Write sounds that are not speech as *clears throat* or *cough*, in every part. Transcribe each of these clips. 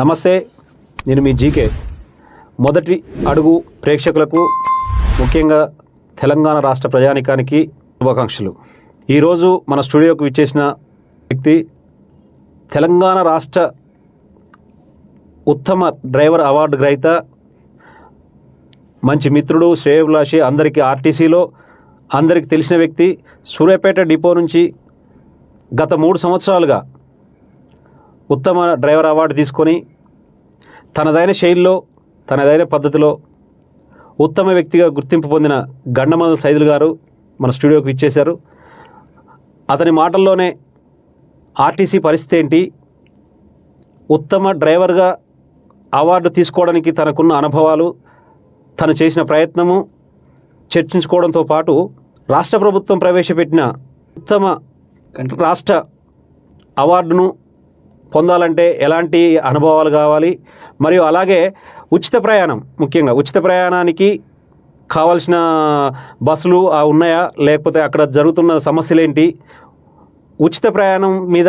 నమస్తే నేను మీ జీకే. మొదటి అడుగు ప్రేక్షకులకు ముఖ్యంగా తెలంగాణ రాష్ట్ర ప్రజానికానికి శుభాకాంక్షలు. ఈరోజు మన స్టూడియోకు విచ్చేసిన వ్యక్తి తెలంగాణ రాష్ట్ర ఉత్తమ డ్రైవర్ అవార్డు గ్రహీత మంచి మిత్రుడు శ్రేయభిలాషి అందరికీ ఆర్టీసీలో అందరికీ తెలిసిన వ్యక్తి సూర్యాపేట డిపో నుంచి గత మూడు సంవత్సరాలుగా ఉత్తమ డ్రైవర్ అవార్డు తీసుకొని తనదైన శైలిలో తనదైన పద్ధతిలో ఉత్తమ వ్యక్తిగా గుర్తింపు పొందిన గండమల సైదులు గారు మన స్టూడియోకి ఇచ్చేశారు అతని మాటల్లోనే ఆర్టీసీ పరిస్థితి ఏంటి? ఉత్తమ డ్రైవర్గా అవార్డు తీసుకోవడానికి తనకున్న అనుభవాలు తను చేసిన ప్రయత్నము చర్చించుకోవడంతో పాటు రాష్ట్ర ప్రభుత్వం ప్రవేశపెట్టిన ఉత్తమ రాష్ట్ర అవార్డును పొందాలంటే ఎలాంటి అనుభవాలు కావాలి? మరియు అలాగే ఉచిత ప్రయాణం ముఖ్యంగా ఉచిత ప్రయాణానికి కావాల్సిన బస్సులు ఆ ఉన్నాయా? లేకపోతే అక్కడ జరుగుతున్న సమస్యలు ఏంటి ఉచిత ప్రయాణం మీద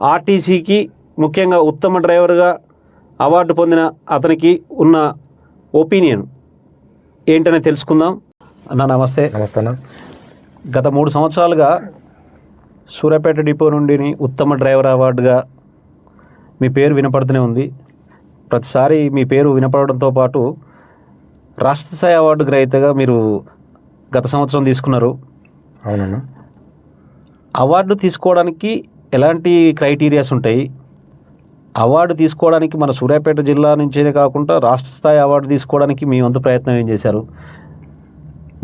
ఆర్టీసీకి ముఖ్యంగా ఉత్తమ డ్రైవర్గా అవార్డు పొందిన అతనికి ఉన్న ఒపీనియన్ ఏంటనే తెలుసుకుందాం. అన్న నమస్తే. నమస్తే గత మూడు సంవత్సరాలుగా సూర్యాపేట డిపో నుండి ఉత్తమ డ్రైవర్ అవార్డుగా మీ పేరు వినపడుతూనే ఉంది. ప్రతిసారి మీ పేరు వినపడడంతో పాటు రాష్ట్ర స్థాయి అవార్డు గ్రహీతగా మీరు గత సంవత్సరం తీసుకున్నారు. అవునన్నా. అవార్డు తీసుకోవడానికి ఎలాంటి క్రైటీరియాస్ ఉంటాయి? అవార్డు తీసుకోవడానికి మన సూర్యాపేట జిల్లా నుంచే కాకుండా రాష్ట్ర స్థాయి అవార్డు తీసుకోవడానికి మీ వంతు ప్రయత్నం ఏం చేశారు?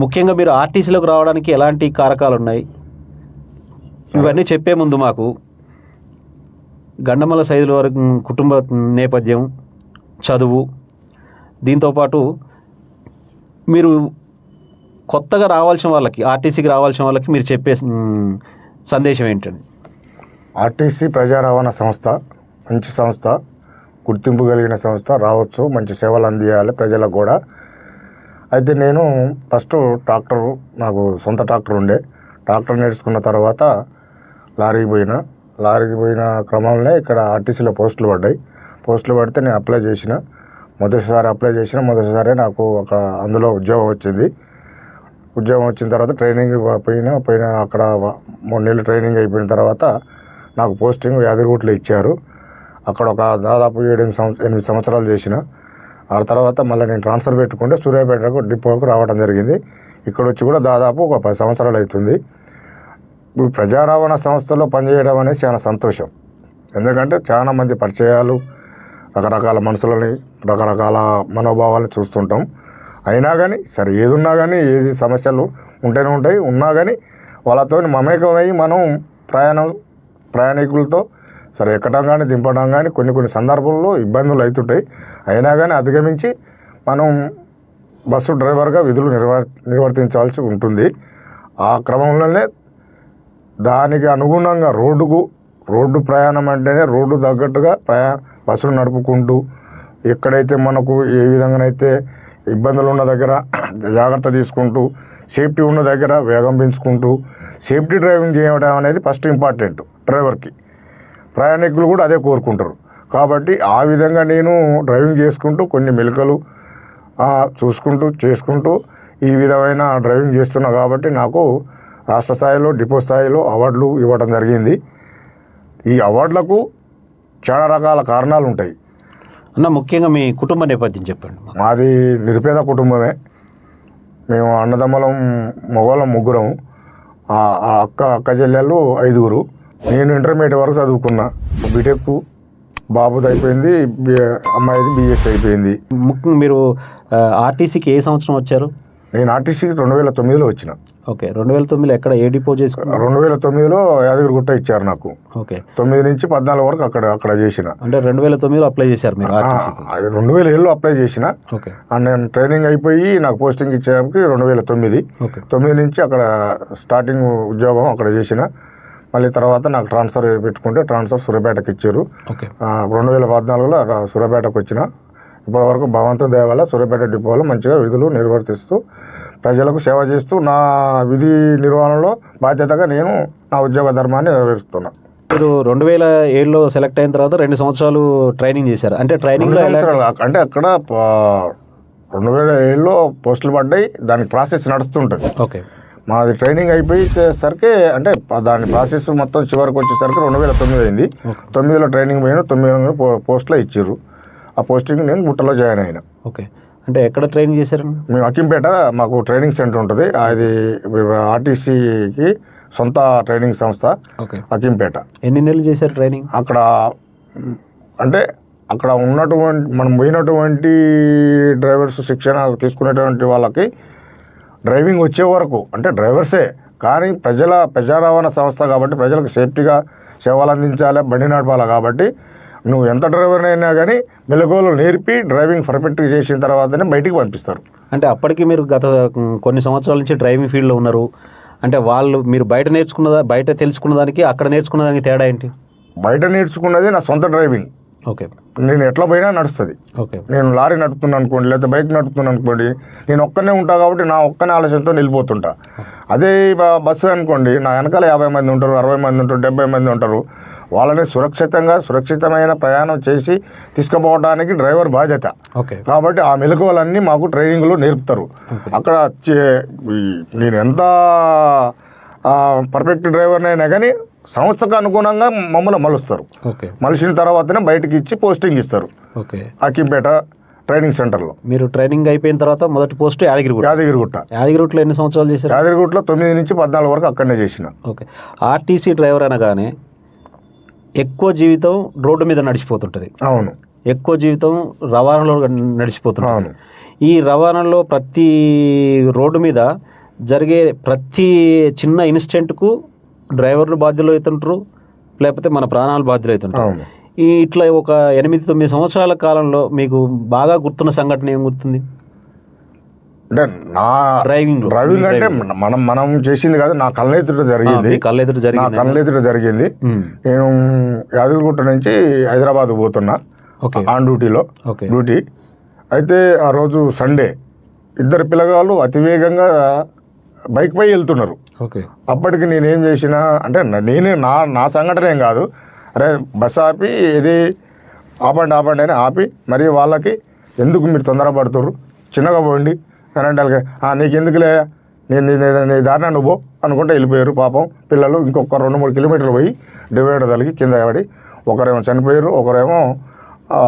ముఖ్యంగా మీరు ఆర్టీసీలోకి రావడానికి ఎలాంటి కారకాలు ఉన్నాయి ఇవన్నీ చెప్పే ముందు మాకు గండమల సైదుల వరకు కుటుంబ నేపథ్యం చదువు దీంతోపాటు మీరు కొత్తగా రావాల్సిన వాళ్ళకి ఆర్టీసీకి రావాల్సిన వాళ్ళకి మీరు చెప్పే సందేశం ఏంటండి? ఆర్టీసీ ప్రజా రవాణా సంస్థ మంచి సంస్థ గుర్తింపు కలిగిన సంస్థ రావచ్చు మంచి సేవలు అందియాలి ప్రజలకు కూడా. అయితే నేను ఫస్ట్ ట్రాక్టర్ నాకు సొంత ట్రాక్టర్ ఉండే ట్రాక్టర్ నేర్చుకున్న తర్వాత లారీకి పోయిన. లారీకి పోయిన క్రమంలో ఇక్కడ ఆర్టీసీలో పోస్టులు పడ్డాయి. పోస్టులు పడితే నేను అప్లై చేసిన. మొదటిసారి అప్లై చేసిన మొదటిసారి నాకు అక్కడ అందులో ఉద్యోగం వచ్చింది. ఉద్యోగం వచ్చిన తర్వాత ట్రైనింగ్ పోయిన పోయిన అక్కడ మూడు నెలలు ట్రైనింగ్ అయిపోయిన తర్వాత నాకు పోస్టింగ్ యాదగిరిగుట్లో ఇచ్చారు. అక్కడ ఒక దాదాపు ఏడు సంవత్సరం సంవత్స- ఎనిమిది సంవత్సరాలు చేసిన. ఆ తర్వాత మళ్ళీ నేను ట్రాన్స్ఫర్ పెట్టుకుంటే సూర్యాపేటకు డిపోకు రావడం జరిగింది. ఇక్కడ వచ్చి కూడా దాదాపు ఒక పది సంవత్సరాలు అవుతుంది. ఇప్పుడు ప్రజా రవాణా సంస్థలో పనిచేయడం అనేది చాలా సంతోషం. ఎందుకంటే చాలా మంది పరిచయాలు రకరకాల మనుషులని రకరకాల మనోభావాలను చూస్తుంటాం. అయినా కానీ సరే ఏది ఉన్నా కానీ ఏది సమస్యలు ఉంటూనే ఉంటాయి. ఉన్నా కానీ వాళ్ళతో మమేకమై మనం ప్రయాణం ప్రయాణికులతో సరే ఎక్కడం కానీ దింపడం కానీ కొన్ని కొన్ని సందర్భాల్లో ఇబ్బందులు అవుతుంటాయి అయినా కానీ అధిగమించి మనం బస్సు డ్రైవర్గా విధులు నిర్వర్ నిర్వర్తించాల్సి ఉంటుంది. ఆ క్రమంలోనే దానికి అనుగుణంగా రోడ్డుకు రోడ్డు ప్రయాణం అంటేనే రోడ్డు తగ్గట్టుగా ప్రయా బస్సులు నడుపుకుంటూ ఎక్కడైతే మనకు ఏ విధంగానైతే ఇబ్బందులు ఉన్న దగ్గర *clears throat* జాగ్రత్త తీసుకుంటూ సేఫ్టీ ఉన్న దగ్గర వేగం పెంచుకుంటూ సేఫ్టీ డ్రైవింగ్ చేయడం అనేది ఫస్ట్ ఇంపార్టెంట్ డ్రైవర్కి. ప్రయాణికులు కూడా అదే కోరుకుంటారు. కాబట్టి ఆ విధంగా నేను డ్రైవింగ్ చేసుకుంటూ కొన్ని మెలకలు చూసుకుంటూ చేసుకుంటూ ఈ విధమైన డ్రైవింగ్ చేస్తున్నా కాబట్టి నాకు రాష్ట్ర స్థాయిలో డిపో స్థాయిలో అవార్డులు ఇవ్వడం జరిగింది. ఈ అవార్డులకు చాలా రకాల కారణాలు ఉంటాయి. అన్న ముఖ్యంగా మీ కుటుంబ నేపథ్యం చెప్పండి. మాది నిరుపేద కుటుంబమే. మేము అన్నదమ్ములం మగవాళ్ళం ముగ్గురం. అక్క అక్క చెల్లెళ్ళు ఐదుగురు. నేను ఇంటర్మీడియట్ వరకు చదువుకున్నా. బీటెక్ బాబుది అయిపోయింది అమ్మాయిది బీఎస్సీ అయిపోయింది. ముఖ్యంగా మీరు ఆర్టీసీకి ఏ సంవత్సరం వచ్చారు? నేను ఆర్టీసీకి రెండు వేల తొమ్మిదిలో వచ్చిన. ఓకే రెండు వేల తొమ్మిదిలో ఎక్కడ ఏ డిపో చేసుకున్నారు? రెండు వేల తొమ్మిదిలో యాదగిరిగుట్ట ఇచ్చారు నాకు. ఓకే. తొమ్మిది నుంచి పద్నాలుగు వరకు అక్కడ అక్కడ చేసిన. అంటే రెండు వేల తొమ్మిదిలో అప్లై చేశారు మీరు రెండు వేల ఏళ్ళు అప్లై చేసిన. ఓకే. ఆ, నేను ట్రైనింగ్ అయిపోయి నాకు పోస్టింగ్ ఇచ్చేసరికి రెండు వేల తొమ్మిది తొమ్మిది నుంచి అక్కడ స్టార్టింగ్ ఉద్యోగం అక్కడ చేసిన. మళ్ళీ తర్వాత నాకు ట్రాన్స్ఫర్ పెట్టుకుంటే ట్రాన్స్ఫర్ సూర్యాపేటకి ఇచ్చారు. రెండు వేల పద్నాలుగులో సూర్యాపేటకు వచ్చిన. ఇప్పటి వరకు దయ వల్ల సూర్యాపేట డిపోలో మంచిగా విధులు నిర్వర్తిస్తూ ప్రజలకు సేవ చేస్తూ నా విధి నిర్వహణలో బాధ్యతగా నేను నా ఉద్యోగ ధర్మాన్ని నెరవేరుస్తున్నా. మీరు రెండు వేల ఏడులో సెలెక్ట్ అయిన తర్వాత రెండు సంవత్సరాలు ట్రైనింగ్ చేశారు. అంటే కాక- అంటే అక్కడ రెండు వేల ఏడులో పోస్టులు పడ్డాయి దాని ప్రాసెస్ నడుస్తుంటుంది. ఓకే. మాది ట్రైనింగ్ అయిపోయేసరికి అంటే దాని ప్రాసెస్ మొత్తం చివరికి వచ్చేసరికి రెండు వేల తొమ్మిది అయింది. తొమ్మిదిలో ట్రైనింగ్ పోయిన తొమ్మిది పోస్టులో ఇచ్చారు ఆ పోస్టింగ్ నేను గుట్టలో జాయిన్ అయినా. ఓకే. అంటే ఎక్కడ ట్రైనింగ్ చేశారండి? మేము అక్కింపేట మాకు ట్రైనింగ్ సెంటర్ ఉంటుంది. అది ఆర్టీసీకి సొంత ట్రైనింగ్ సంస్థ ఓకే. అక్కింపేట. ఎన్ని నెలలు చేశారు ట్రైనింగ్? అక్కడ అంటే అక్కడ ఉన్నటువంటి మనం పోయినటువంటి డ్రైవర్స్ శిక్షణ తీసుకునేటువంటి వాళ్ళకి డ్రైవింగ్ వచ్చే వరకు అంటే డ్రైవర్సే కానీ ప్రజల ప్రజా రవాణా సంస్థ కాబట్టి ప్రజలకు సేఫ్టీగా సేవలు అందించాలి బండి నడపాలి కాబట్టి నువ్వు ఎంత డ్రైవర్ అయినా కానీ మెలకువలు నేర్పి డ్రైవింగ్ పర్ఫెక్ట్గా చేసిన తర్వాతనే బయటికి పంపిస్తారు. అంటే అప్పటికి మీరు గత కొన్ని సంవత్సరాల నుంచి డ్రైవింగ్ ఫీల్డ్లో ఉన్నారు. అంటే వాళ్ళు మీరు బయట నేర్చుకున్నదా బయట తెలుసుకున్న దానికి అక్కడ నేర్చుకున్న దానికి తేడా ఏంటి? బయట నేర్చుకున్నది నా సొంత డ్రైవింగ్. ఓకే. నేను ఎట్లా పోయినా నడుస్తుంది. ఓకే. నేను లారీ నడుపుతున్నాను అనుకోండి లేదా బైక్ నడుపుతున్నాను అనుకోండి నేను ఒక్కనే ఉంటా కాబట్టి నా ఒక్కనే ఆలోచనతో వెళ్ళిపోతుంటా అదే బస్సు అనుకోండి నా వెనకాల యాభై మంది ఉంటారు అరవై మంది ఉంటారు డెబ్బై మంది ఉంటారు. వాళ్ళని సురక్షితంగా సురక్షితమైన ప్రయాణం చేసి తీసుకుపోవడానికి డ్రైవర్ బాధ్యత. ఓకే. కాబట్టి ఆ మెలకువలన్నీ మాకు ట్రైనింగ్లో నేర్పుతారు. అక్కడ నేను ఎంత పర్ఫెక్ట్ డ్రైవర్నైనా కానీ సంస్థకు అనుగుణంగా మమ్మల్ని మలుస్తారు. ఓకే. మలిసిన తర్వాతనే బయటకి ఇచ్చి పోస్టింగ్ ఇస్తారు. ఓకే. అక్కింపేట ట్రైనింగ్ సెంటర్లో. మీరు ట్రైనింగ్ అయిపోయిన తర్వాత మొదటి పోస్ట్ యాదగిరిగుట్ట. యాదగిరిగుట్ట. యాదగిరిగుట్టలో ఎన్ని సంవత్సరాలు చేశారు? యాదగిరిగుట్టలో తొమ్మిది నుంచి పద్నాలుగు వరకు అక్కడనే చేసిన. ఓకే. ఆర్టీసీ డ్రైవర్ అనగానే ఎక్కువ జీవితం రోడ్డు మీద నడిచిపోతుంటుంది. అవును. ఎక్కువ జీవితం రవాణాలో నడిచిపోతుంది అవును. ఈ రవాణాలో ప్రతి రోడ్డు మీద జరిగే ప్రతి చిన్న ఇన్సిడెంట్కు డ్రైవర్లు బాధ్యులు అవుతుంటారు లేకపోతే మన ప్రాణాలు బాధ్యులు అవుతుంటారు. ఇట్లా ఒక ఎనిమిది తొమ్మిది సంవత్సరాల కాలంలో మీకు బాగా గుర్తున్న సంఘటన ఏం గుర్తుంది? అంటే నా డ్రైవింగ్. డ్రైవింగ్ అంటే మనం మనం చేసింది కాదు నా కళ్ళెత్తుట జరిగింది. మీ కళ్ళెదురు నా జరిగింది. కళ్ళెత్తుట జరిగింది. నేను యాదగిరిగుట్ట నుంచి హైదరాబాద్ పోతున్నా. ఓకే. ఆన్ డ్యూటీలో. ఓకే. డ్యూటీ. అయితే ఆ రోజు సండే ఇద్దరు పిల్లగాళ్ళు అతివేగంగా బైక్ పై వెళ్తున్నారు. ఓకే. అప్పటికి నేనేం చేసిన అంటే నేనే నా నా సంఘటన ఏం కాదు. అరే బస్ ఆపి ఇది ఆపండి ఆపండి అని ఆపి మరి వాళ్ళకి ఎందుకు మీరు తొందరపడుతుర్రు? చిన్నగా పోండి. అని అంటే వాళ్ళకి, "ఆ, నీకు ఎందుకులే నేను నీ- దారిన నువ్వు అనుకుంటే వెళ్ళిపోయారు పాపం. పిల్లలు ఇంకొక రెండు మూడు కిలోమీటర్లు పోయి డివైడర్ తలిగి కింద పడి ఒకరేమో చనిపోయారు ఒకరేమో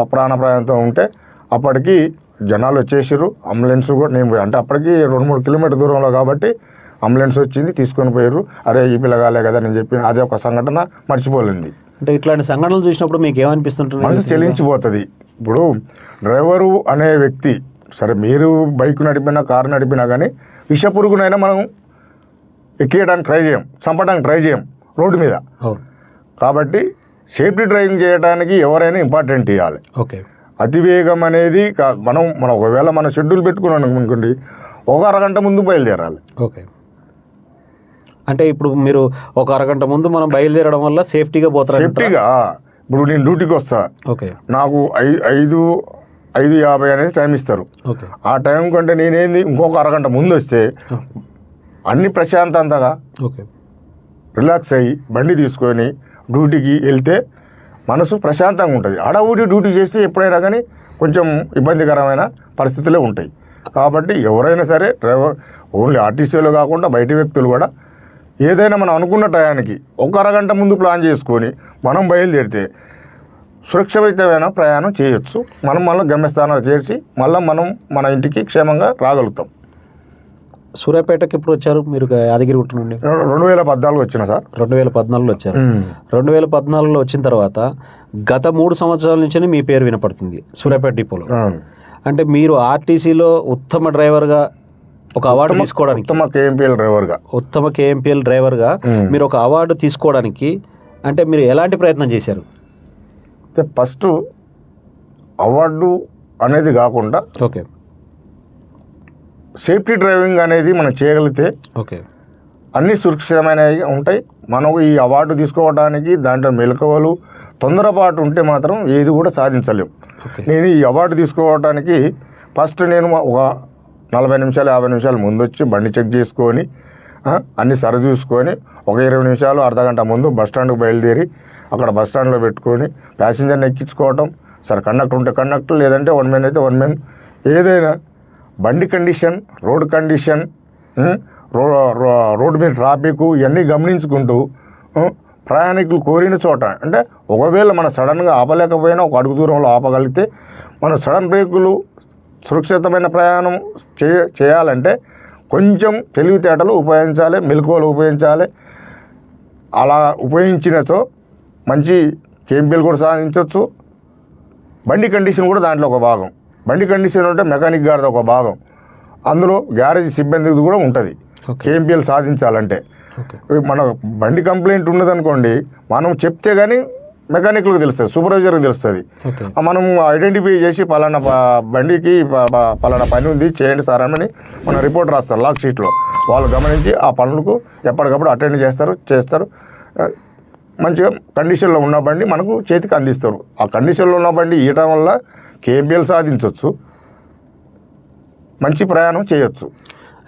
ప్రాణప్రాయంతో ఉంటే అప్పటికి జనాలు వచ్చేసారు అంబులెన్స్ కూడా నేను పోయి- అంటే అప్పటికి రెండు మూడు కిలోమీటర్ దూరంలో కాబట్టి అంబులెన్స్ వచ్చింది తీసుకొని పోయారు. అరే ఈ పిల్లగాలే కదా నేను చెప్పిన అదే ఒక సంఘటన మర్చిపోలేంది. అంటే ఇట్లాంటి సంఘటనలు చూసినప్పుడు మీకు ఏమనిపిస్తుంటుంది? మనసు చెలించిపోతుంది. ఇప్పుడు డ్రైవరు అనే వ్యక్తి సరే మీరు బైక్ నడిపినా కారు నడిపినా కానీ విషపురుగునైనా మనం ఎక్కియడానికి ట్రై చేయం చంపడానికి ట్రై చేయం రోడ్డు మీద. కాబట్టి సేఫ్టీ డ్రైవింగ్ చేయడానికి ఎవరైనా ఇంపార్టెంట్ ఇవ్వాలి ఓకే. అతివేగం అనేది మనం మనం ఒకవేళ మన షెడ్యూల్ పెట్టుకున్నాం అనుకోండి ఒక అరగంట ముందు బయలుదేరాలి. ఓకే. అంటే ఇప్పుడు మీరు ఒక అరగంట ముందు మనం బయలుదేరడం వల్ల సేఫ్టీగా పోతారు సేఫ్టీగా ఇప్పుడు నేను డ్యూటీకి వస్తా. ఓకే. నాకు ఐ ఐదు ఐదు యాభై అనేది టైం ఇస్తారు. ఆ టైం కంటే నేనేంది? ఇంకొక అరగంట ముందు వస్తే అన్ని ప్రశాంతంగా ఓకే. రిలాక్స్ అయ్యి బండి తీసుకొని డ్యూటీకి వెళ్తే మనసు ప్రశాంతంగా ఉంటుంది. అడవుడి డ్యూటీ చేసి ఎప్పుడైనా కానీ కొంచెం ఇబ్బందికరమైన పరిస్థితులే ఉంటాయి. కాబట్టి ఎవరైనా సరే డ్రైవర్ ఓన్లీ ఆర్టీసీలో కాకుండా బయట వ్యక్తులు కూడా ఏదైనా మనం అనుకున్న టయానికి ఒక అరగంట ముందు ప్లాన్ చేసుకొని మనం బయలుదేరితే సురక్షితమైన ప్రయాణం చేయొచ్చు. మనం మళ్ళీ గమ్యస్థానాలు చేర్చి మళ్ళీ మనం మన ఇంటికి క్షేమంగా రాగలుగుతాం. సూర్యాపేటకి ఎప్పుడు వచ్చారు? మీరు యాదగిరిగుట్ట నుండి? రెండు వేల పద్నాలుగు వచ్చిన సార్. రెండు వేల పద్నాలుగులో వచ్చారు. రెండు వేల పద్నాలుగులో వచ్చిన తర్వాత గత మూడు సంవత్సరాల నుంచి మీ పేరు వినపడుతుంది సూర్యాపేట డిపోలో. అంటే మీరు ఆర్టీసీలో ఉత్తమ డ్రైవర్గా ఒక అవార్డు తీసుకోవడానికి ఉత్తమ కేఎంపీఎల్ డ్రైవర్గా. ఉత్తమ కేఎంపీఎల్ డ్రైవర్గా. మీరు ఒక అవార్డు తీసుకోవడానికి అంటే మీరు ఎలాంటి ప్రయత్నం చేశారు? అయితే ఫస్ట్ అవార్డు అనేది కాకుండా ఓకే. సేఫ్టీ డ్రైవింగ్ అనేది మనం చేయగలిగితే ఓకే. అన్ని సురక్షితమైనవి ఉంటాయి. మనం ఈ అవార్డు తీసుకోవడానికి దాంట్లో మెలకువలు తొందరపాటు ఉంటే మాత్రం ఏది కూడా సాధించలేం. నేను ఈ అవార్డు తీసుకోవడానికి ఫస్ట్ నేను ఒక నలభై నిమిషాలు యాభై నిమిషాలు ముందు వచ్చి బండి చెక్ చేసుకొని అన్ని సరి చూసుకొని ఒక ఇరవై నిమిషాలు అర్ధగంట ముందు బస్ స్టాండ్కి బయలుదేరి అక్కడ బస్ స్టాండ్లో పెట్టుకొని ప్యాసింజర్ని ఎక్కించుకోవటం. సరే కండక్టర్ ఉంటే కండక్టర్ లేదంటే వన్ మెన్ అయితే వన్ మెన్ ఏదైనా బండి కండిషన్ రోడ్ కండిషన్ రో రో- రోడ్డు మీద ట్రాఫిక్ ఇవన్నీ గమనించుకుంటూ ప్రయాణికులు కోరిన చోట అంటే ఒకవేళ మనం సడన్గా ఆపలేకపోయినా ఒక అడుగు దూరంలో ఆపగలిగితే మనం సడన్ బ్రేకులు సురక్షితమైన ప్రయాణం చేయ చేయాలంటే కొంచెం తెలివితేటలు ఉపయోగించాలి మెలకువలు ఉపయోగించాలి. అలా ఉపయోగించినతో మంచి కేంపీలు కూడా సాధించవచ్చు బండి కండిషన్ కూడా దాంట్లో ఒక భాగం. బండి కండిషన్ అంటే మెకానిక్ గారిది ఒక భాగం. అందులో గ్యారేజ్ సిబ్బందిది కూడా ఉంటుంది. కేఎంపీఎల్ సాధించాలంటే. మన బండి కంప్లైంట్ ఉన్నదనుకోండి మనం చెప్తే కానీ మెకానిక్లకు తెలుస్తుంది సూపర్వైజర్కి తెలుస్తుంది. మనం ఐడెంటిఫై చేసి పలానా బండికి పలానా పని ఉంది చేయండి సార్ అని మన రిపోర్ట్ రాస్తారు లాక్ షీట్లో. వాళ్ళు గమనించి ఆ పనులకు ఎప్పటికప్పుడు అటెండ్ చేస్తారు చేస్తారు. మంచిగా కండిషన్లో ఉన్న బండి మనకు చేతికి అందిస్తారు. ఆ కండిషన్లో ఉన్న బండి ఇవ్వటం వల్ల కేఎంపీఎల్ సాధించవచ్చు మంచి ప్రయాణం చేయొచ్చు.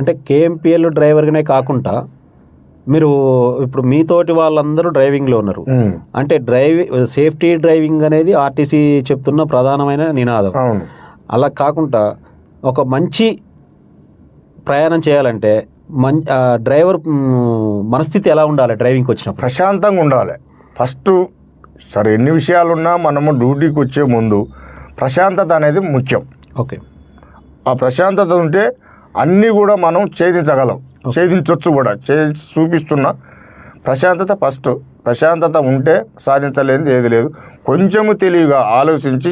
అంటే కేఎంపిఎల్ డ్రైవర్గానే కాకుండా మీరు ఇప్పుడు మీతోటి వాళ్ళందరూ డ్రైవింగ్లో ఉన్నారు. అంటే డ్రైవింగ్ సేఫ్టీ డ్రైవింగ్ అనేది ఆర్టీసీ చెప్తున్న ప్రధానమైన నినాదం. అలా కాకుండా ఒక మంచి ప్రయాణం చేయాలంటే మం డ్రైవర్ మనస్థితి ఎలా ఉండాలి డ్రైవింగ్కి వచ్చినప్పుడు? ప్రశాంతంగా ఉండాలి. ఫస్ట్ సరే ఎన్ని విషయాలున్నా మనము డ్యూటీకి వచ్చే ముందు ప్రశాంతత అనేది ముఖ్యం. ఓకే. ఆ ప్రశాంతత ఉంటే అన్నీ కూడా మనం ఛేదించగలం. ఛేదించవచ్చు కూడా చే చూపిస్తున్న ప్రశాంతత ఫస్ట్ ప్రశాంతత ఉంటే సాధించలేనిది ఏది లేదు. కొంచెము తెలివిగా ఆలోచించి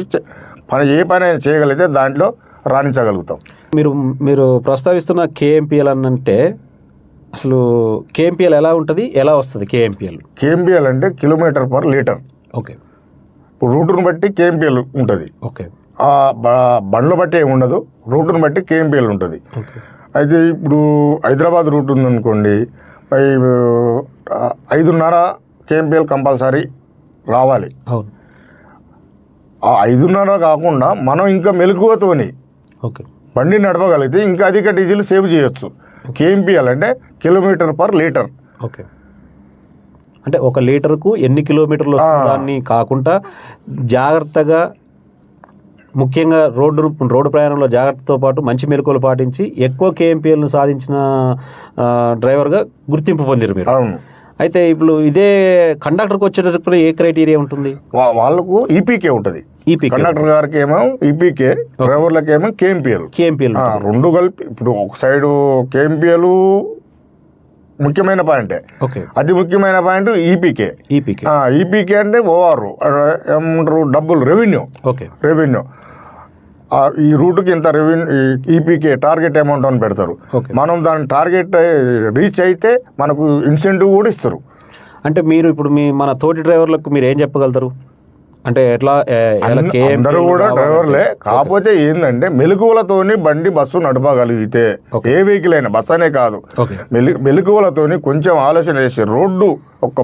పని ఏ పని అయినా చేయగలిగితే దాంట్లో రాణించగలుగుతాం. మీరు మీరు ప్రస్తావిస్తున్న కేఎంపిఎల్ అని అంటే అసలు కేఎంపిఎల్ ఎలా ఉంటుంది? ఎలా వస్తుంది కేఎంపిఎల్ కేఎంపిఎల్ అంటే కిలోమీటర్ పర్ లీటర్. ఓకే ఇప్పుడు రూటును బట్టి కేఎంపిఎల్ ఉంటుంది. ఓకే బండ్ల బట్టి ఏమి ఉండదు రూటును బట్టి కేఎంపిఎల్ ఉంటుంది. అయితే ఇప్పుడు హైదరాబాద్ రూట్ ఉందనుకోండి ఐదున్నర కేఎంపిఎల్ కంపల్సరీ రావాలి. అవును. ఆ ఐదున్నర కాకుండా మనం ఇంకా మెలకువతోని ఓకే. బండి నడపగలిగితే ఇంకా అధిక డీజిల్ సేవ్ చేయొచ్చు. కేఎంపిఎల్ అంటే కిలోమీటర్ పర్ లీటర్. ఓకే. అంటే ఒక లీటర్కు ఎన్ని కిలోమీటర్లు. దాన్ని కాకుండా జాగ్రత్తగా ముఖ్యంగా రోడ్డు రోడ్డు ప్రయాణంలో జాగ్రత్తతో పాటు మంచి మెలకువలు పాటించి ఎక్కువ కేఎంపీఎల్ను సాధించిన డ్రైవర్గా గుర్తింపు పొందిరు మీరు. అయితే ఇప్పుడు ఇదే కండక్టర్కి వచ్చేటప్పుడు ఏ క్రైటీరియా ఉంటుంది? వాళ్ళకు ఈపీకే ఉంటుంది. ఈపీ కండక్టర్ గారికి ఏమో ఈపీకే డ్రైవర్లకి ఏమో కేఎంపిఎల్. కేఎంపీఎల్ రెండు కలిపి ఇప్పుడు ఒక సైడు కేఎంపిఎల్ ముఖ్యమైన పాయింటే. ఓకే. అతి ముఖ్యమైన పాయింట్ ఈపీకే ఈపీకే ఈపీకే అంటే ఓఆర్ ఏమంటారు డబ్బులు రెవెన్యూ ఓకే. రెవెన్యూ ఈ రూట్కి ఇంత రెవెన్యూ ఈపీకే టార్గెట్ అమౌంట్ అని పెడతారు. మనం దాని టార్గెట్ రీచ్ అయితే మనకు ఇన్సెంటివ్ కూడా ఇస్తారు. అంటే మీరు ఇప్పుడు మీ మన తోటి డ్రైవర్లకు మీరు ఏం చెప్పగలుగుతారు? అంటే ఎట్లా అందరూ కూడా డ్రైవర్లే. కాకపోతే ఏంటంటే మెలకువలతోని బండి బస్సు నడపగలిగితే. ఏ వెహికల్ అయినా బస్ అనే కాదు. మెలకువలతోని కొంచెం ఆలోచన చేసి రోడ్డు ఒక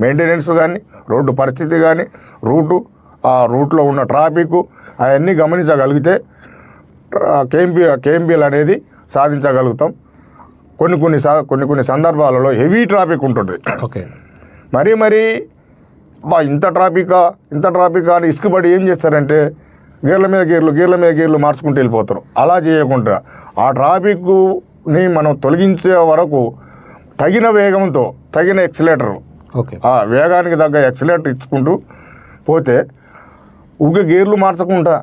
మెయింటెనెన్స్ కానీ రోడ్డు పరిస్థితి కానీ రూటు ఆ రూట్లో ఉన్న ట్రాఫిక్ అవన్నీ గమనించగలిగితే కేఎంపీ కేఎంపీఎల్ అనేది సాధించగలుగుతాం. కొన్ని కొన్ని సా- కొన్ని కొన్ని సందర్భాలలో హెవీ ట్రాఫిక్ ఉంటుంది ఓకే. మరీ మరీ బా ఇంత ట్రాఫికా ఇంత ట్రాఫికా అని ఇసుకబడి ఏం చేస్తారంటే గేర్ల మీద గేర్లు గేర్ల మీద గేర్లు మార్చుకుంటూ వెళ్ళిపోతారు. అలా చేయకుండా ఆ ట్రాఫిక్ని మనం తొలగించే వరకు తగిన వేగంతో తగిన ఎక్సిలేటర్ ఓకే. ఆ వేగానికి తగ్గ ఎక్సిలేటర్ ఇచ్చుకుంటూ పోతే ఊరికే గేర్లు మార్చకుండా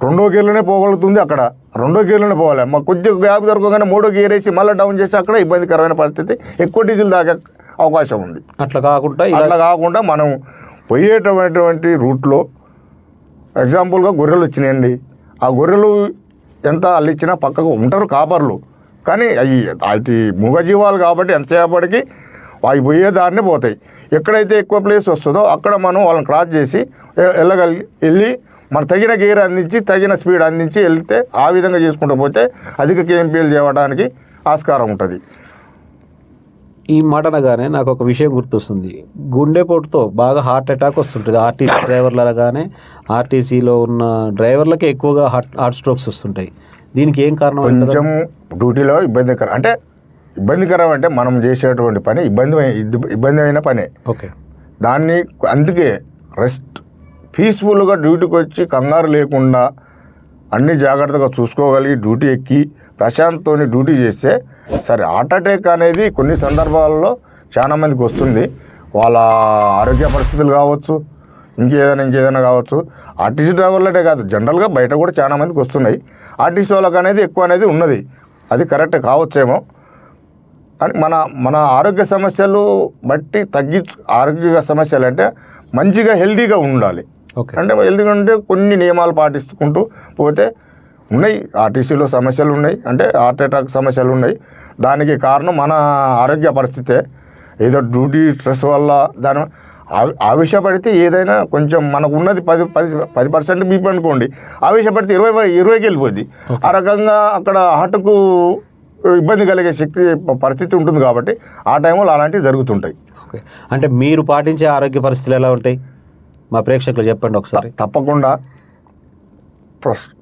రెండో గేర్లోనే పోగలుగుతుంది అక్కడ. రెండో గేర్లోనే పోవాలి. మా కొద్దిగా గ్యాప్ దొరకగానే మూడో గేర్ వేసి మళ్ళీ డౌన్ చేసి అక్కడ ఇబ్బందికరమైన పరిస్థితి. ఎక్కువ డీజిల్ దాకే అవకాశం ఉంది. అట్లా కాకుండా అట్లా కాకుండా మనం పోయేటటువంటి రూట్లో ఎగ్జాంపుల్గా గొర్రెలు వచ్చినాయండి. ఆ గొర్రెలు ఎంత అల్లిచ్చినా పక్కకు ఉంటారు కాపర్లు. కానీ అవి అవి మూగజీవాలు కాబట్టి ఎంతసేపటికి అవి పోయే దారినే పోతాయి. ఎక్కడైతే ఎక్కువ ప్లేస్ వస్తుందో అక్కడ మనం వాళ్ళని క్రాస్ చేసి వెళ్ళగలి వెళ్ళి మన తగిన గేర్ అందించి తగిన స్పీడ్ అందించి వెళ్తే ఆ విధంగా చేసుకుంటూ పోతే అధిక కేఎంపీలు చేయడానికి ఆస్కారం ఉంటుంది. ఈ మాట అనగానే నాకు ఒక విషయం గుర్తొస్తుంది. గుండెపోటుతో బాగా హార్ట్ అటాక్ వస్తుంటుంది. ఆర్టీసీ డ్రైవర్లగానే ఆర్టీసీలో ఉన్న డ్రైవర్లకే ఎక్కువగా హార్ట్ హార్ట్ స్ట్రోక్స్ వస్తుంటాయి. దీనికి ఏం కారణం? కొంచెం డ్యూటీలో ఇబ్బందికర అంటే ఇబ్బందికరం అంటే మనం చేసేటువంటి పని ఇబ్బంది ఇబ్బంది అయిన పనే. ఓకే. దాన్ని అందుకే రెస్ట్ పీస్ఫుల్గా డ్యూటీకి వచ్చి కంగారు లేకుండా అన్ని జాగ్రత్తగా చూసుకోగలిగి డ్యూటీ ఎక్కి ప్రశాంత్తోని డ్యూటీ చేస్తే సరే హార్ట్ అటాక్ అనేది కొన్ని సందర్భాల్లో చాలా మందికి వస్తుంది. వాళ్ళ ఆరోగ్య పరిస్థితులు కావచ్చు ఇంకేదైనా ఇంకేదైనా కావచ్చు. ఆర్టీసీ డ్రైవర్లనే కాదు జనరల్గా బయట కూడా చాలా మందికి వస్తున్నాయి. ఆర్టీసీ వాళ్ళకి అనేది ఎక్కువ అనేది ఉన్నది. అది కరెక్ట్ కావచ్చేమో. అని మన మన ఆరోగ్య సమస్యలు బట్టి తగ్గి ఆరోగ్య సమస్యలు అంటే మంచిగా హెల్తీగా ఉండాలి. ఓకే. అంటే హెల్తీగా ఉంటే కొన్ని నియమాలు పాటించుకుంటూ పోతే ఉన్నాయి. ఆర్టీసీలో సమస్యలు ఉన్నాయి అంటే హార్ట్ అటాక్ సమస్యలు ఉన్నాయి దానికి కారణం మన ఆరోగ్య పరిస్థితే. ఏదో డ్యూటీ స్ట్రెస్ వల్ల దాని ఆవి- ఆవేశపడితే ఏదైనా కొంచెం మనకు ఉన్నది పది పది పది పర్సెంట్ బీపీ అనుకోండి. ఆవేశపడితే ఇరవై ఇరవైకి వెళ్ళిపోద్ది. ఆ రకంగా అక్కడ హార్ట్కు ఇబ్బంది కలిగే శక్తి పరిస్థితి ఉంటుంది కాబట్టి ఆ టైంలో అలాంటివి జరుగుతుంటాయి. ఓకే. అంటే మీరు పాటించే ఆరోగ్య పరిస్థితులు ఎలా ఉంటాయి? మా ప్రేక్షకులు చెప్పండి ఒకసారి. తప్పకుండా ప్రస్-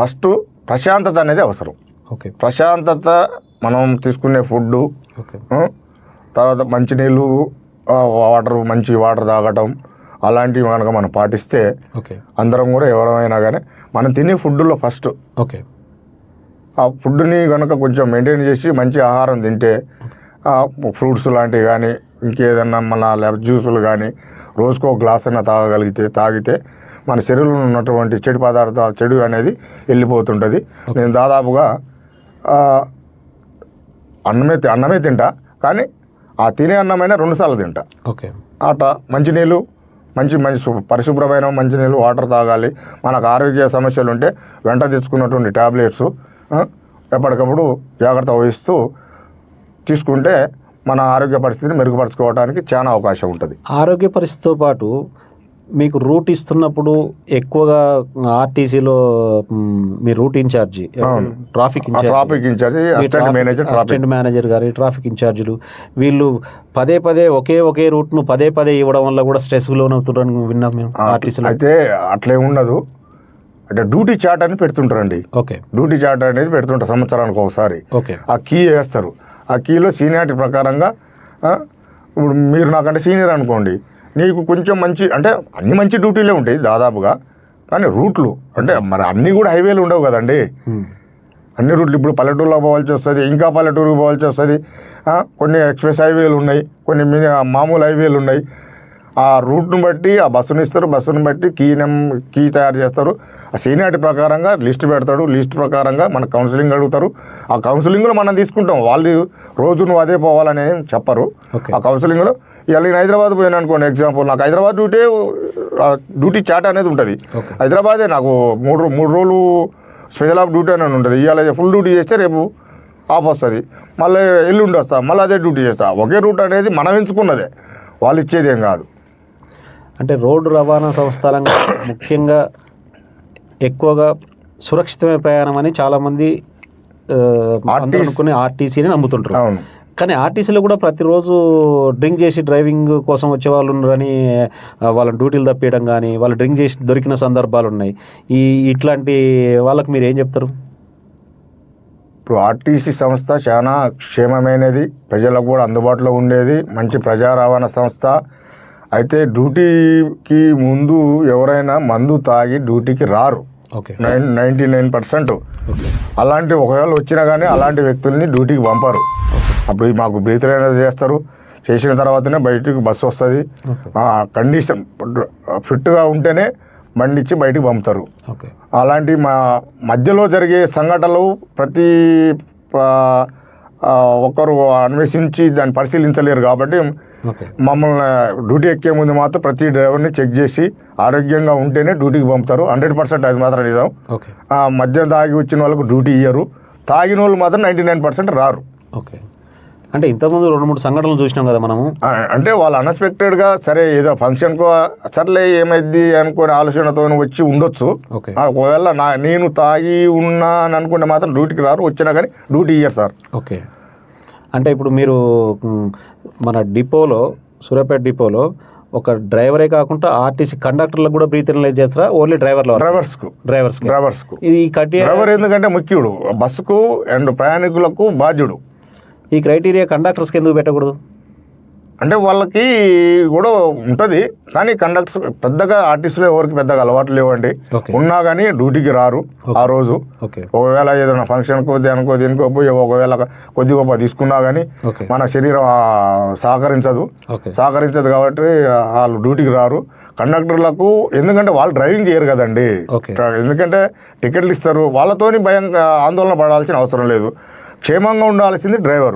ఫస్ట్ ప్రశాంతత అనేది అవసరం. ఓకే. ప్రశాంతత మనం తీసుకునే ఫుడ్ తర్వాత మంచినీళ్ళు ఆ, వాటర్ మంచి వాటర్ తాగటం అలాంటివి కనుక మనం పాటిస్తే ఓకే. అందరం కూడా ఎవరైనా కానీ మనం తినే ఫుడ్లో ఫస్ట్ ఓకే. ఆ ఫుడ్ని కనుక కొంచెం మెయింటైన్ చేసి మంచి ఆహారం తింటే ఫ్రూట్స్ లాంటివి కానీ ఇంకేదన్నా మన జ్యూసులు కానీ రోజుకో గ్లాస్ అయినా తాగగలిగితే తాగితే మన శరీరంలో ఉన్నటువంటి చెడు పదార్థాలు చెడు అనేది వెళ్ళిపోతుంటుంది. నేను దాదాపుగా అన్నమే అన్నమే తింటా. కానీ ఆ తినే అన్నమైనా రెండుసార్లు తింటా. ఓకే. అట మంచినీళ్ళు మంచి మంచి పరిశుభ్రమైన మంచినీళ్ళు వాటర్ తాగాలి. మనకు ఆరోగ్య సమస్యలు ఉంటే వెంట తెచ్చుకున్నటువంటి ట్యాబ్లెట్స్ ఎప్పటికప్పుడు జాగ్రత్త వహిస్తూ తీసుకుంటే మన ఆరోగ్య పరిస్థితిని మెరుగుపరచుకోవడానికి చాలా అవకాశం ఉంటుంది. ఆరోగ్య పరిస్థితితో పాటు మీకు రూట్ ఇస్తున్నప్పుడు ఎక్కువగా ఆర్టీసీలో మీ route incharge. Traffic traffic incharge assistant manager assistant manager గారి ట్రాఫిక్ ఇన్ఛార్జీలు. వీళ్ళు పదే పదే ఒకే ఒకే రూట్ను పదే పదే ఇవ్వడం వల్ల కూడా స్ట్రెస్ లోనవుతుంటారని విన్నాం మేము ఆర్టీసీలో. అయితే అట్లే ఉండదు అంటే డ్యూటీ చార్ట్ అని పెడుతుంటారండి. ఓకే. డ్యూటీ చార్ట్ అనేది పెడుతుంటారు సంవత్సరానికి ఒకసారి. ఓకే. ఆ కీ వేస్తారు. ఆ కీలో సీనియారిటీ ప్రకారంగా ఇప్పుడు మీరు నాకంటే సీనియర్ అనుకోండి. నీకు కొంచెం మంచి అంటే అన్ని మంచి డ్యూటీలే ఉంటాయి దాదాపుగా కానీ రూట్లు అంటే మరి అన్నీ కూడా హైవేలు ఉండవు కదండి. అన్ని రూట్లు ఇప్పుడు పల్లెటూరులో పోవాల్సి వస్తుంది ఇంకా పల్లెటూరుకు పోవాల్సి వస్తుంది. కొన్ని ఎక్స్ప్రెస్ హైవేలు ఉన్నాయి కొన్ని మామూలు హైవేలు ఉన్నాయి. ఆ రూట్ను బట్టి ఆ బస్సును ఇస్తారు బస్సును బట్టి కీ నెం కీ తయారు చేస్తారు. ఆ సీనియారిటీ ప్రకారంగా లిస్ట్ పెడతాడు. లిస్ట్ ప్రకారంగా మన కౌన్సిలింగ్ అడుగుతారు. ఆ కౌన్సిలింగ్లో మనం తీసుకుంటాం. వాళ్ళు రోజు నువ్వు అదే పోవాలని చెప్పరు. ఆ కౌన్సిలింగ్లో ఇవాళ నేను హైదరాబాద్ పోయాను అనుకోండి ఎగ్జాంపుల్ నాకు హైదరాబాద్ డ్యూటీ డ్యూటీ చాట్ అనేది ఉంటుంది. హైదరాబాదే నాకు మూడు మూడు రోజులు స్పెషల్ ఆఫ్ డ్యూటీ అని ఉంటుంది. ఇవాళ ఫుల్ డ్యూటీ చేస్తే రేపు ఆఫ్ వస్తుంది. మళ్ళీ ఎల్లుండి వస్తా మళ్ళీ అదే డ్యూటీ చేస్తా. ఒకే రూట్ అనేది మనం ఎంచుకున్నదే. వాళ్ళు ఇచ్చేది ఏం కాదు. అంటే రోడ్డు రవాణా సంస్థలంగా ముఖ్యంగా ఎక్కువగా సురక్షితమైన ప్రయాణం అని చాలామంది అనుకుని ఆర్టీసీని నమ్ముతుంటారు. కానీ ఆర్టీసీలో కూడా ప్రతిరోజు డ్రింక్ చేసి డ్రైవింగ్ కోసం వచ్చే వాళ్ళు ఉన్నారని వాళ్ళని డ్యూటీలు తప్పేయడం కానీ వాళ్ళు డ్రింక్ చేసి దొరికిన సందర్భాలు ఉన్నాయి. ఈ ఇట్లాంటి వాళ్ళకి మీరు ఏం చెప్తారు? ఇప్పుడు ఆర్టీసీ సంస్థ చాలా క్షేమమైనది. ప్రజలకు కూడా అందుబాటులో ఉండేది. మంచి ప్రజా రవాణా సంస్థ. అయితే డ్యూటీకి ముందు ఎవరైనా మందు తాగి డ్యూటీకి రారు. Okay. Nine ninety nine percent. అలాంటి ఒకవేళ వచ్చినా కానీ అలాంటి వ్యక్తుల్ని డ్యూటీకి పంపరు. అప్పుడు మాకు బ్రీత్ చేస్తారు. చేసిన తర్వాతనే బయటికి బస్సు వస్తుంది. కండిషన్ ఫిట్గా ఉంటేనే బండి ఇచ్చి బయటికి పంపుతారు. అలాంటి మా మధ్యలో జరిగే సంఘటనలు ప్రతి ఒక్కరు అన్వేషించి దాన్ని పరిశీలించలేరు కాబట్టి మమ్మల్ని డ్యూటీ ఎక్కే ముందు మాత్రం ప్రతి డ్రైవర్ని చెక్ చేసి ఆరోగ్యంగా ఉంటేనే డ్యూటీకి పంపుతారు. హండ్రెడ్ పర్సెంట్ అది మాత్రం నిజం. మద్యం తాగి వచ్చిన వాళ్ళకు డ్యూటీ ఇయ్యరు. తాగిన వాళ్ళు మాత్రం నైంటీ నైన్ పర్సెంట్ రారు. ఓకే. అంటే ఇంతకుముందు రెండు మూడు సంఘటనలు చూసినాం కదా మనము. అంటే వాళ్ళు అన్ఎక్స్పెక్టెడ్గా సరే ఏదో ఫంక్షన్కో సర్లే ఏమైద్ది అనుకునే ఆలోచనతో వచ్చి ఉండొచ్చు. ఒకవేళ నా నేను తాగి ఉన్నా అని అనుకుంటే మాత్రం డ్యూటీకి రారు. వచ్చినా కానీ డ్యూటీ ఇయ్యరు సార్. ఓకే. అంటే ఇప్పుడు మీరు మన డిపోలో సూర్యాపేట డిపోలో ఒక డ్రైవరే కాకుండా ఆర్టీసీ కండక్టర్లకు కూడా బ్రీత్ అనలైజ్ చేస్తారా? ఓన్లీ డ్రైవర్ల డ్రైవర్స్కు. డ్రైవర్స్ డ్రైవర్స్కు. ఇది కట్టి డ్రైవర్ ఎందుకంటే ముఖ్యుడు. బస్సుకు అండ్ ప్రయాణికులకు బాధ్యుడు. ఈ క్రైటీరియా కండక్టర్స్కి ఎందుకు పెట్టకూడదు? అంటే వాళ్ళకి కూడా ఉంటుంది. కానీ కండక్టర్స్ పెద్దగా ఆర్టిస్టులు ఎవరికి పెద్దగా అలవాటు లేవండి. ఉన్నా కానీ డ్యూటీకి రారు ఆ రోజు. ఒకవేళ ఏదైనా ఫంక్షన్కో దేనికో దేనికో పోయి ఒకవేళ కొద్ది గొప్ప తీసుకున్నా కానీ మన శరీరం సహకరించదు. సహకరించదు కాబట్టి వాళ్ళు డ్యూటీకి రారు. కండక్టర్లకు ఎందుకంటే వాళ్ళు డ్రైవింగ్ చేయరు కదండి. ఎందుకంటే టికెట్లు ఇస్తారు. వాళ్ళతోని భయం ఆందోళన పడాల్సిన అవసరం లేదు. క్షేమంగా ఉండాల్సింది డ్రైవర్.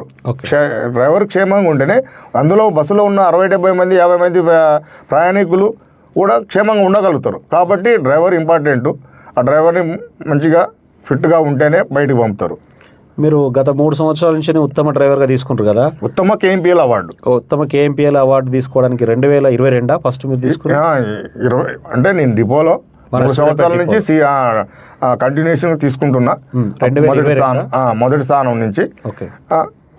డ్రైవర్ క్షేమంగా ఉంటేనే అందులో బస్సులో ఉన్న అరవై డెబ్బై మంది యాభై మంది ప్ర- ప్రయాణికులు కూడా క్షేమంగా ఉండగలుగుతారు. కాబట్టి డ్రైవర్ ఇంపార్టెంట్. ఆ డ్రైవర్ని మంచిగా ఫిట్గా ఉంటేనే బయటకు పంపుతారు. మీరు గత మూడు సంవత్సరాల నుంచి ఉత్తమ డ్రైవర్గా తీసుకుంటారు కదా? ఉత్తమ కేఎంపీఎల్ అవార్డు. ఉత్తమ కేఎంపీఎల్ అవార్డు తీసుకోవడానికి రెండు వేల ఇరవై రెండా? ఫస్ట్ మీరు తీసుకున్నారు? ఆ, ఇరవై అంటే నేను డిపోలో మూడు సంవత్సరాల నుంచి కంటిన్యూషన్ తీసుకుంటున్నా. రెండు మొదటి స్థానం మొదటి స్థానం నుంచి.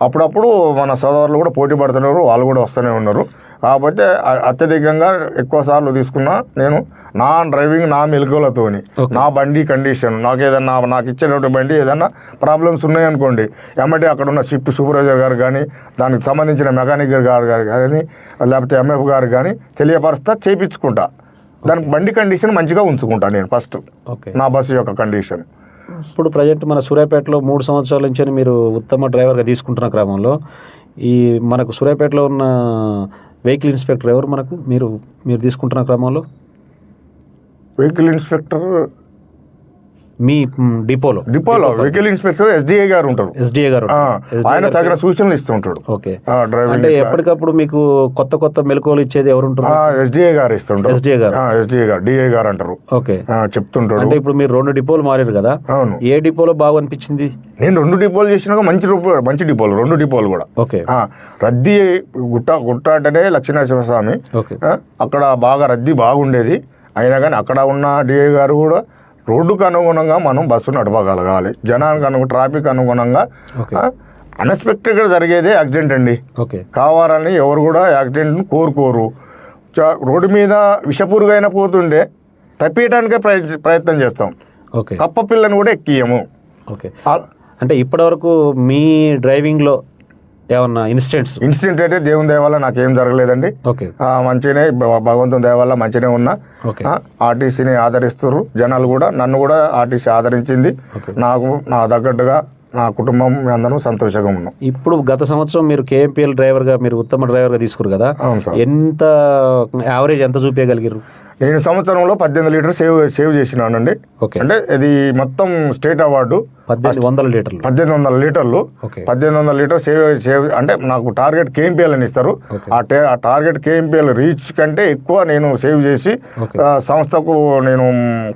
అప్పుడప్పుడు మన సోదరులు కూడా పోటీ పడుతున్నారు వాళ్ళు కూడా వస్తూనే ఉన్నారు. కాకపోతే అ- అత్యధికంగా ఎక్కువ సార్లు తీసుకున్నా నేను నా డ్రైవింగ్ నా మెలకువలతోని Okay. నా బండి కండిషన్ నాకు ఏదన్నా నాకు ఇచ్చినటువంటి బండి ఏదన్నా ప్రాబ్లమ్స్ ఉన్నాయనుకోండి ఎమ్మటే అక్కడ ఉన్న షిఫ్ట్ సూపర్వైజర్ గారు కానీ దానికి సంబంధించిన మెకానిక్ గారు గారు కానీ లేకపోతే ఎంఎఫ్ గారు కానీ తెలియపరుస్తా చేయించుకుంటా దానికి బండి కండిషన్ మంచిగా ఉంచుకుంటా నేను ఫస్ట్ ఓకే. నా బస్సు యొక్క కండిషన్ ఇప్పుడు ప్రజెంట్ మన సూర్యాపేటలో మూడు సంవత్సరాల నుంచి మీరు ఉత్తమ డ్రైవర్గా తీసుకుంటున్న క్రమంలో ఈ మనకు సూర్యాపేటలో ఉన్న వెహికల్ ఇన్స్పెక్టర్ ఎవరు మనకు? మీరు మీరు తీసుకుంటున్న క్రమంలో? వెహికల్ ఇన్స్పెక్టర్ మీ డిపోలో. డిపోలో వెహికల్ ఇన్స్పెక్టర్ ఎస్డిఐ గారు ఉంటారు. ఎస్డిఏ గారు ఆయన. తగిన సూచనలు ఇస్తుంటాడు. ఓకే. ఆ, డ్రైవింగ్ అంటే ఎప్పటికప్పుడు మీకు కొత్త కొత్త మెలకువలు ఇచ్చేది ఎవరు ఉంటారు ఎస్డిఐ గారు ఇస్తుంటారు. ఎస్డిఏ గారు. ఎస్డిఐ గారు డిఐ గారు అంటారు. ఓకే. చెప్తుంటాడు. అంటే ఇప్పుడు మీరు రెండు డిపోలు మారారు కదా అవును. ఏ డిపోలో బాగా అనిపించింది? నేను రెండు డిపోలు చేసినాక మంచి మంచి డిపోలు రెండు డిపోలు కూడా. ఓకే. రద్దీ గుట్ట గుట్ట అంటేనే లక్ష్మీనరసింహస్వామి ఓకే. ఆ, అక్కడ బాగా రద్దీ బాగుండేది. అయినా కానీ అక్కడ ఉన్న డిఐ గారు కూడా రోడ్డుకు అనుగుణంగా మనం బస్సు నడపగలగాలి. జనానికి అనుగు ట్రాఫిక్ అనుగుణంగా అన్ఎక్స్పెక్టెడ్గా జరిగేదే యాక్సిడెంట్ అండి. ఓకే. కావాలని ఎవరు కూడా యాక్సిడెంట్ను కోరుకోరు. చా- రోడ్డు మీద విషపురుగైన పోతుండే తప్పియటానికే ప్రయ- ప్రయత్నం చేస్తాం. ఓకే. కప్ప పిల్లని కూడా ఎక్కియము అంటే ఇప్పటివరకు మీ డ్రైవింగ్లో ఏమన్నా ఇన్సిడెంట్స్ ఇన్సిడెంట్ అయితే దేవుని దయ వల్ల నాకేం జరగలేదండి. ఓకే మంచిగానే భగవంతుని దయ వల్ల మంచిగానే ఉన్నా. ఆర్టీసీని ఆదరిస్తారు జనాలు కూడా నన్ను కూడా ఆర్టీసీ ఆదరించింది. నాకు నా తగ్గట్టుగా నా కుటుంబం అందరం సంతోషంగా ఉన్నాం. ఇప్పుడు గత సంవత్సరం మీరు కేఎంపిఎల్ డ్రైవర్గా మీరు ఉత్తమ డ్రైవర్గా తీసుకురు కదా. ఎంత యావరేజ్ ఎంత చూపించగలిగారు నేను సంవత్సరంలో పద్దెనిమిది లీటర్ సేవ్ సేవ్ చేసినానండి. అంటే ఇది మొత్తం స్టేట్ అవార్డు. పద్దెనిమిది వందల లీటర్లు. పద్దెనిమిది వందల లీటర్లు. పద్దెనిమిది వందల లీటర్ సేవ్ సేవ్ అంటే నాకు టార్గెట్ కేఎంపీఎల్ అని ఇస్తారు. ఆ టే ఆ టార్గెట్ కేఎంపీఎల్ రీచ్ కంటే ఎక్కువ నేను సేవ్ చేసి సంస్థకు నేను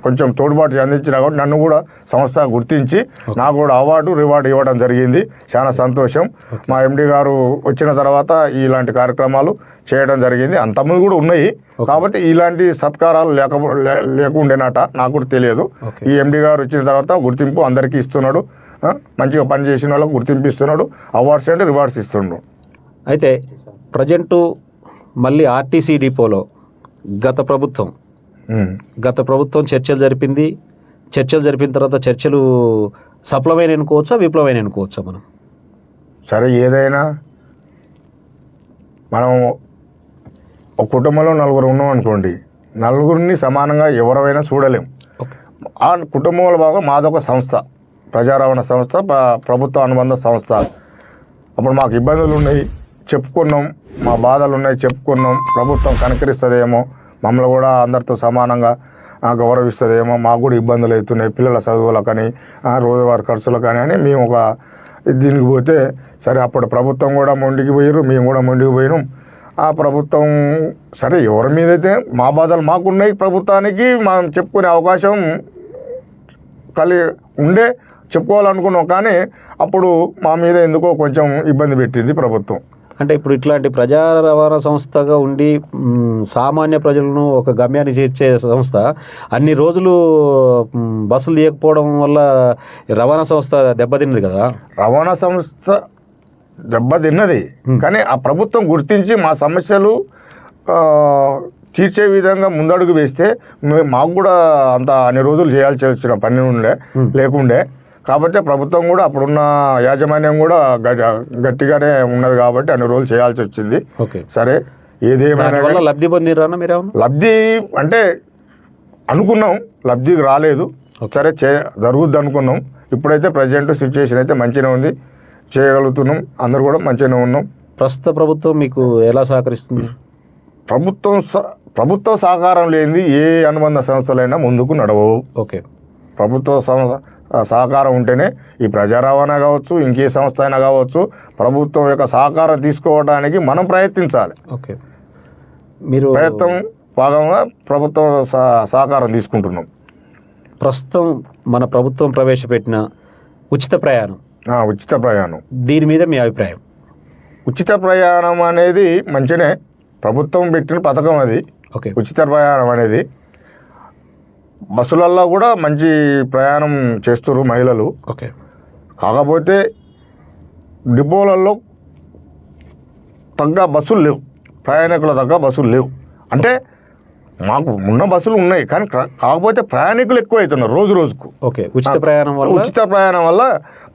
కొంచెం తోడ్పాటు అందించిన కాబట్టి నన్ను కూడా సంస్థ గుర్తించి నాకు కూడా అవార్డు రివార్డు ఇవ్వడం జరిగింది. చాలా సంతోషం. మా ఎండి గారు వచ్చిన తర్వాత ఇలాంటి కార్యక్రమాలు చేయడం జరిగింది. అంతమంది కూడా ఉన్నాయి. కాబట్టి ఇలాంటి సత్కారాలు లేక లేకుండేనట నాకు కూడా తెలియదు. ఈ ఎండి గారు వచ్చిన తర్వాత గుర్తింపు అందరికీ ఇస్తున్నాడు. మంచిగా పని చేసిన వాళ్ళకి గుర్తింపు ఇస్తున్నాడు. అవార్డ్స్ అంటే రివార్డ్స్ ఇస్తున్నాడు అయితే ప్రజెంటు మళ్ళీ ఆర్టీసీ డిపోలో గత ప్రభుత్వం. గత ప్రభుత్వం చర్చలు జరిపింది. చర్చలు జరిపిన తర్వాత చర్చలు సఫలమైన ఎన్నుకోవచ్చా విప్లవమైన ఎన్నుకోవచ్చా మనం? సరే ఏదైనా మనం ఒక కుటుంబంలో నలుగురు ఉన్నాం అనుకోండి నలుగురిని సమానంగా ఎవరైనా చూడలేం. ఆ కుటుంబంలో భాగం మాదొక సంస్థ ప్రజా రవాణా సంస్థ ప్ర- ప్రభుత్వ అనుబంధ సంస్థ. అప్పుడు మాకు ఇబ్బందులు ఉన్నాయి చెప్పుకున్నాం మా బాధలు ఉన్నాయి చెప్పుకున్నాం. ప్రభుత్వం కనకరిస్తుందేమో మమ్మల్ని కూడా అందరితో సమానంగా గౌరవిస్తుందేమో. మాకు కూడా ఇబ్బందులు అవుతున్నాయి పిల్లల చదువులకని రోజువారీ ఖర్చులకని అని మేము ఒక దీనికి పోతే సరే అప్పుడు ప్రభుత్వం కూడా మొండికి పోయారు మేము కూడా మొండికి పోయినాం ఆ ప్రభుత్వం సరే ఎవరి మీద అయితే మా బాధలు మాకున్నాయి ప్రభుత్వానికి మనం చెప్పుకునే అవకాశం కలి ఉండే చెప్పుకోవాలనుకున్నాం. కానీ అప్పుడు మా మీద ఎందుకో కొంచెం ఇబ్బంది పెట్టింది ప్రభుత్వం. అంటే ఇప్పుడు ఇట్లాంటి ప్రజా రవాణా సంస్థగా ఉండి సామాన్య ప్రజలను ఒక గమ్యాన్ని చేర్చే సంస్థ అన్ని రోజులు బస్సులు తీయకపోవడం వల్ల రవాణా సంస్థ దెబ్బతిన్నది కదా? రవాణా సంస్థ దెబ్బతిన్నది కానీ ఆ ప్రభుత్వం గుర్తించి మా సమస్యలు తీర్చే విధంగా ముందడుగు వేస్తే మాకు కూడా అంత అన్ని రోజులు చేయాల్సి వచ్చిన పని ఉండే లేకుండే. కాబట్టి ప్రభుత్వం కూడా అప్పుడున్న యాజమాన్యం కూడా గట్టి- గట్టిగానే ఉన్నది కాబట్టి అన్ని రోజులు చేయాల్సి వచ్చింది. సరే ఏదేమైనా లబ్ధి పొందిరా లబ్ధి అంటే అనుకున్నాం లబ్ధి రాలేదు. సరే చే జరుగుద్ది అనుకున్నాం. ఇప్పుడైతే ప్రజెంట్ సిచ్యువేషన్ అయితే మంచిగానే ఉంది. చేయగలుగుతున్నాం. అందరు కూడా మంచిగానే ఉన్నాం. ప్రస్తుత ప్రభుత్వం మీకు ఎలా సహకరిస్తుంది? ప్రభుత్వం ప్రభుత్వ సహకారం లేనిది ఏ అనుబంధ సంస్థలైనా ముందుకు నడవవు. ఓకే. ప్రభుత్వ సం- సహకారం ఉంటేనే ఈ ప్రజా రవాణా కావచ్చు ఇంకే సంస్థ అయినా కావచ్చు ప్రభుత్వం యొక్క సహకారం తీసుకోవడానికి మనం ప్రయత్నించాలి. ఓకే. మీరు ప్రయత్నం భాగంగా ప్రభుత్వ సహ- సహకారం తీసుకుంటున్నాం. ప్రస్తుతం మన ప్రభుత్వం ప్రవేశపెట్టిన ఉచిత ప్రయాణం. ఉచిత ప్రయాణం. దీని మీద మీ అభిప్రాయం? ఉచిత ప్రయాణం అనేది మంచినే. ప్రభుత్వం పెట్టిన పథకం అది. ఓకే. ఉచిత ప్రయాణం అనేది. బస్సులల్లో కూడా మంచి ప్రయాణం చేస్తున్నారు మహిళలు. ఓకే. కాకపోతే డిపోలలో తగ్గ బస్సులు లేవు. ప్రయాణికుల తగ్గ బస్సులు లేవు. అంటే మాకు ఉన్న బస్సులు ఉన్నాయి కానీ కాకపోతే ప్రయాణికులు ఎక్కువ అవుతున్నారు రోజు రోజుకు. ఓకే ఉచిత ప్రయాణం వల్ల? ఉచిత ప్రయాణం వల్ల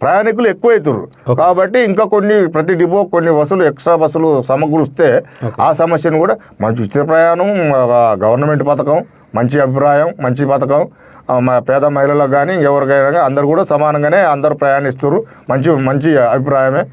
ప్రయాణికులు ఎక్కువ అవుతున్నారు. కాబట్టి ఇంకా కొన్ని ప్రతి డిపో కొన్ని బస్సులు ఎక్స్ట్రా బస్సులు సమకూరిస్తే. ఆ సమస్యను కూడా మంచి ఉచిత ప్రయాణం గవర్నమెంట్ పథకం మంచి అభిప్రాయం మంచి పథకం మా పేద మహిళలకు కానీ ఇంకెవరికైనా కానీ అందరు కూడా సమానంగానే అందరూ ప్రయాణిస్తారు. మంచి మంచి అభిప్రాయమే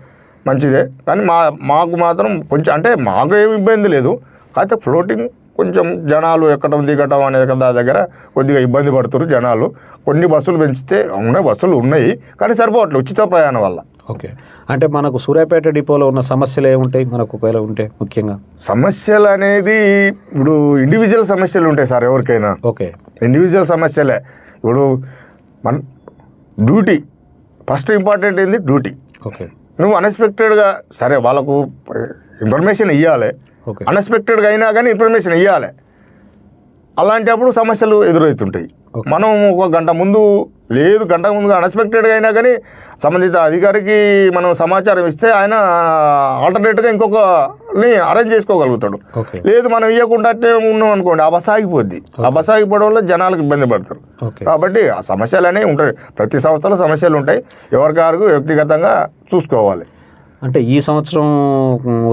మంచిదే. కానీ మా మాకు మాత్రం కొంచెం అంటే మాకు ఏమి ఇబ్బంది లేదు. కాకపోతే ఫ్లోటింగ్ కొంచెం జనాలు ఎక్కడం దిగటం అనేది కదా దగ్గర కొద్దిగా ఇబ్బంది పడుతున్నారు జనాలు. కొన్ని బస్సులు పెంచితే ఉన్నాయి బస్సులు ఉన్నాయి కానీ సరిపోవట్లేదు ఉచిత ప్రయాణం వల్ల. ఓకే. అంటే మనకు సూర్యాపేట డిపోలో ఉన్న సమస్యలు ఏముంటాయి? మనకు ఒకవేళ ఉంటే ముఖ్యంగా. సమస్యలు అనేది ఇప్పుడు ఇండివిజువల్ సమస్యలు ఉంటాయి సార్ ఎవరికైనా. ఓకే. ఇండివిజువల్ సమస్యలే. ఇప్పుడు మన డ్యూటీ ఫస్ట్ ఇంపార్టెంట్ ఏంది? డ్యూటీ. ఓకే. నువ్వు అన్ఎక్స్పెక్టెడ్గా సరే వాళ్ళకు ఇన్ఫర్మేషన్ ఇవ్వాలి అన్ఎక్స్పెక్టెడ్గా అయినా కానీ ఇన్ఫర్మేషన్ ఇవ్వాలి అలాంటప్పుడు సమస్యలు ఎదురవుతుంటాయి. మనం ఒక గంట ముందు లేదు గంట ముందు అన్ఎక్స్పెక్టెడ్గా అయినా కానీ సంబంధిత అధికారికి మనం సమాచారం ఇస్తే ఆయన ఆల్టర్నేట్గా ఇంకొకని అరేంజ్ చేసుకోగలుగుతాడు. లేదు మనం ఇవ్వకుండా ఉన్నాం అనుకోండి ఆ బస్ ఆగిపోద్ది. ఆ బస్ ఆగిపోవడం వల్ల జనాలకు ఇబ్బంది పడతారు. కాబట్టి ఆ సమస్యలు అనేవి ఉంటాయి. ప్రతి సంస్థలో సమస్యలు ఉంటాయి. ఎవరికారు వ్యక్తిగతంగా చూసుకోవాలి. అంటే ఈ సంవత్సరం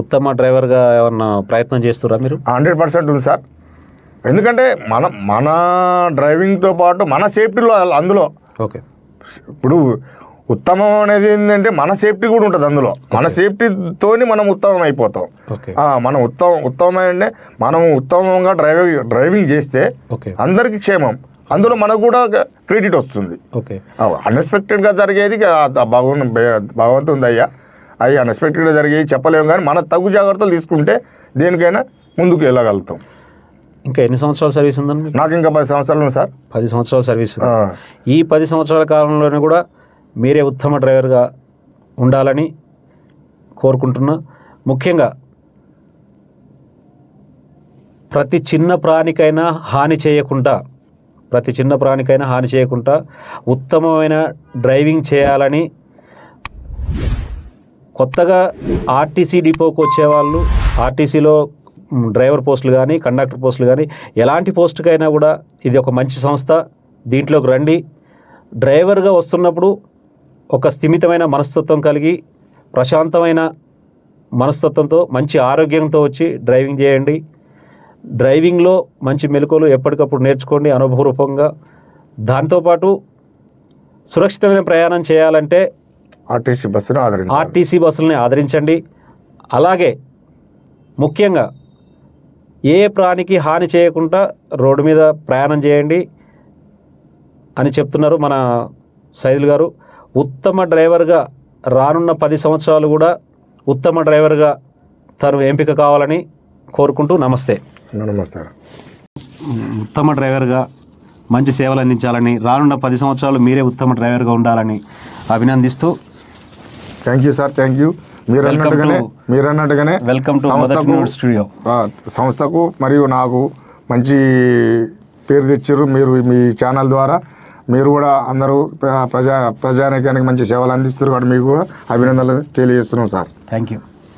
ఉత్తమ డ్రైవర్గా ఏమన్నా ప్రయత్నం చేస్తురా మీరు? హండ్రెడ్ పర్సెంట్ ఉంది సార్. ఎందుకంటే మన మన డ్రైవింగ్తో పాటు మన సేఫ్టీలో అందులో. ఓకే. ఇప్పుడు ఉత్తమం అనేది ఏంటంటే మన సేఫ్టీ కూడా ఉంటుంది అందులో. మన సేఫ్టీతోని మనం ఉత్తమం అయిపోతాం. మనం ఉత్తమం ఉత్తమమైన మనం ఉత్తమంగా డ్రైవింగ్ డ్రైవింగ్ చేస్తే ఓకే. అందరికీ క్షేమం. అందులో మనకు కూడా క్రెడిట్ వస్తుంది. ఓకే. అన్ఎక్స్పెక్టెడ్గా జరిగేది భగవన్ భగవంతుంది అయ్యా. అవి అన్ఎక్స్పెక్టెడ్గా జరిగేవి చెప్పలేము కానీ మన తగు జాగ్రత్తలు తీసుకుంటే దేనికైనా ముందుకు వెళ్ళగలుగుతాం. ఇంకా ఎన్ని సంవత్సరాల సర్వీస్ ఉందండి? నాకు ఇంకా పది సంవత్సరాలు ఉంది సార్. పది సంవత్సరాల సర్వీస్ ఈ పది సంవత్సరాల కాలంలోనే కూడా మీరే ఉత్తమ డ్రైవర్గా ఉండాలని కోరుకుంటున్నా. ముఖ్యంగా ప్రతి చిన్న ప్రాణికైనా హాని చేయకుండా ప్రతి చిన్న ప్రాణికైనా హాని చేయకుండా ఉత్తమమైన డ్రైవింగ్ చేయాలని కొత్తగా ఆర్టీసీ డిపోకి వచ్చేవాళ్ళు ఆర్టీసీలో డ్రైవర్ పోస్టులు కానీ కండక్టర్ పోస్టులు కానీ ఎలాంటి పోస్టుకైనా కూడా ఇది ఒక మంచి సంస్థ. దీంట్లోకి రండి. డ్రైవర్గా వస్తున్నప్పుడు ఒక స్థిమితమైన మనస్తత్వం కలిగి ప్రశాంతమైన మనస్తత్వంతో మంచి ఆరోగ్యంతో వచ్చి డ్రైవింగ్ చేయండి. డ్రైవింగ్లో మంచి మెలకువలు ఎప్పటికప్పుడు నేర్చుకోండి అనుభవరూపంగా. దాంతోపాటు సురక్షితమైన ప్రయాణం చేయాలంటే ఆర్టీసీ బస్సును ఆదరించాలి. ఆర్టీసీ బస్సులని ఆదరించండి. అలాగే ముఖ్యంగా ఏ ప్రాణికి హాని చేయకుండా రోడ్డు మీద ప్రయాణం చేయండి అని చెప్తున్నారు మన సైదుల్ గారు. ఉత్తమ డ్రైవర్గా రానున్న పది సంవత్సరాలు కూడా ఉత్తమ డ్రైవర్గా తను ఎంపిక కావాలని కోరుకుంటూ నమస్తే. నమస్కారం. ఉత్తమ డ్రైవర్గా మంచి సేవలు అందించాలని రానున్న పది సంవత్సరాలు మీరే ఉత్తమ డ్రైవర్గా ఉండాలని అభినందిస్తూ thank you sir thank you మీరు అన్నట్టుగానే మీరు అన్నట్టుగానే వెల్కమ్ టు సంస్థకు- స్టూడియో సంస్థకు మరియు నాకు మంచి పేరు తెచ్చారు మీరు మీ ఛానల్ ద్వారా. మీరు కూడా అందరూ ప్ర- ప్రజా ప్రజానికానికి మంచి సేవలు అందిస్తారు కాబట్టి మీకు కూడా అభినందనలు తెలియజేస్తున్నాం సార్ థ్యాంక్ యూ